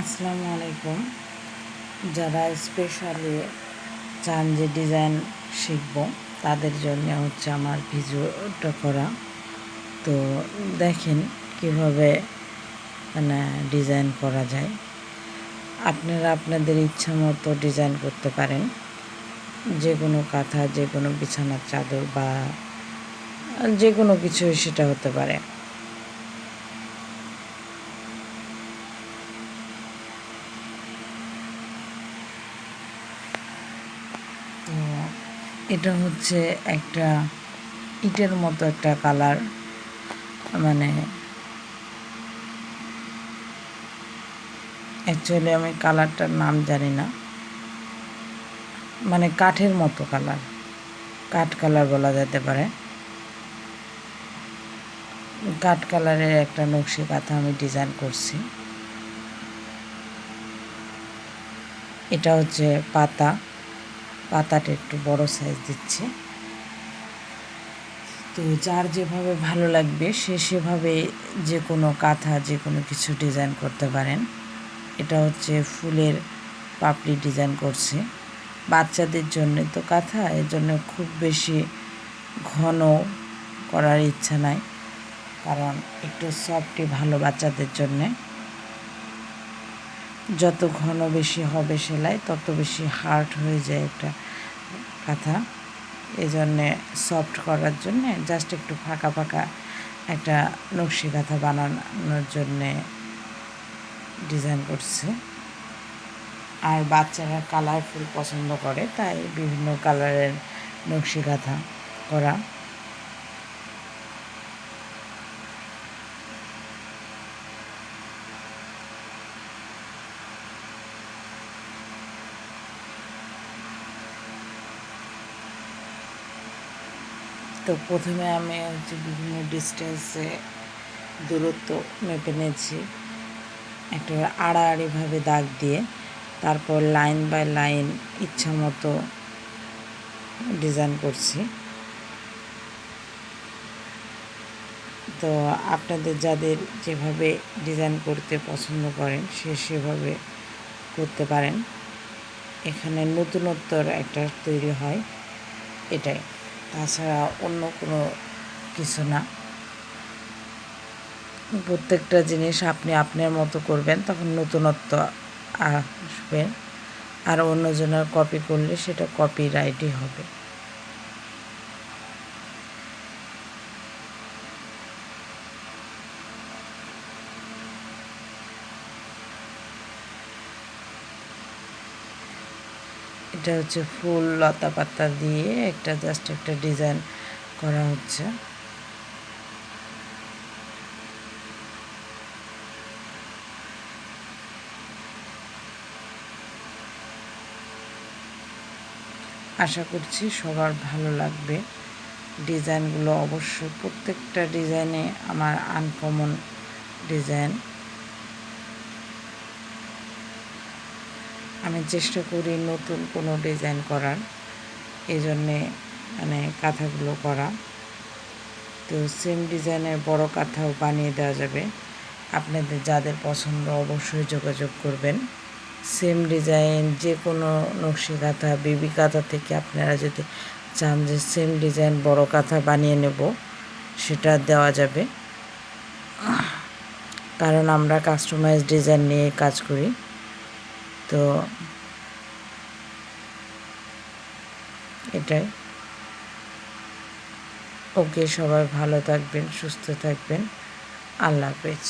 আসসালামু আলাইকুম। যারা স্পেশালি চান যে ডিজাইন শিখব, তাদের জন্য হচ্ছে আমার ভিডিওটা করা। তো দেখেন কীভাবে মানে ডিজাইন করা যায়। আপনারা আপনাদের ইচ্ছা মতো ডিজাইন করতে পারেন। যে কোনো কাঁথা যে কোনো বিছানার চাদর বা যে কোনো কিছু সেটা হতে পারে তো এটা হচ্ছে একটা ইটের মতো একটা কালার মানে অ্যাকচুয়ালি আমি কালারটার নাম জানি না মানে কাঠের মতো কালার, কাঠ কালার বলা যেতে পারে। কাঠ কালারের একটা নকশি কাঁথা আমি ডিজাইন করছি। এটা হচ্ছে পাতা। পাতাটা একটু বড় সাইজ দিচ্ছে। তো যার যেভাবে ভালো লাগবে, সে সেভাবে যে কোনো কাঁথা যে কোনো কিছু ডিজাইন করতে পারেন। এটা হচ্ছে ফুলের পাপড়ি ডিজাইন করছে। বাচ্চাদের জন্য তো কাঁথা, এর জন্য খুব বেশি ঘন করার ইচ্ছা নাই। কারণ একটু সফটই ভালো বাচ্চাদের জন্যে। যত ঘন বেশি হবে সেলাই, তত বেশি হার্ড হয়ে যায় একটা কাঁথা। এই জন্যে সফট করার জন্যে জাস্ট একটু ফাঁকা ফাঁকা একটা নকশি কাঁথা বানানোর জন্যে ডিজাইন করছে। আর বাচ্চারা কালারফুল পছন্দ করে, তাই বিভিন্ন কালারের নকশি কাঁথা করা। তো প্রথমে আমি হচ্ছে বিভিন্ন ডিস্টেন্সে দূরত্ব মেপে নিয়েছি। একটা আড়াআড়িভাবে দাগ দিয়ে, তারপর লাইন বাই লাইন ইচ্ছা মতো ডিজাইন করছি। তো আপনাদের যাদের যেভাবে ডিজাইন করতে পছন্দ করেন, সে সেভাবে করতে পারেন। এখানে নতুনত্বর একটা তৈরি হয়, এটাই। তাছাড়া অন্য কোনো কিছু না। প্রত্যেকটা জিনিস আপনি আপনার মতো করবেন, তখন নতুনত্ব আসবে আর অন্যজনের কপি করলে সেটা কপি রাইটই হবে। এটা হচ্ছে ফুল লতা পাতা দিয়ে একটা জাস্ট একটা ডিজাইন করা হচ্ছে। আশা করছি সবার ভালো লাগবে। ডিজাইনগুলো অবশ্যই প্রত্যেকটা ডিজাইনে আমার আনকমন ডিজাইন আমি চেষ্টা করি নতুন কোনো ডিজাইন করার। এই জন্যে মানে কাঁথাগুলো করা। তো সেম ডিজাইনের বড় কাঁথাও বানিয়ে দেওয়া যাবে। আপনাদের যাদের পছন্দ অবশ্যই যোগাযোগ করবেন। সেম ডিজাইন যে কোনো নকশি কাঁথা বেবি কাঁথা থেকে আপনারা যদি চান যে সেম ডিজাইন বড় কাঁথা বানিয়ে নেব, সেটা দেওয়া যাবে। কারণ আমরা কাস্টমাইজ ডিজাইন নিয়ে কাজ করি। তো এটাই। ওকে সবাই ভালো থাকবেন সুস্থ থাকবেন। আল্লাহ হাফেজ।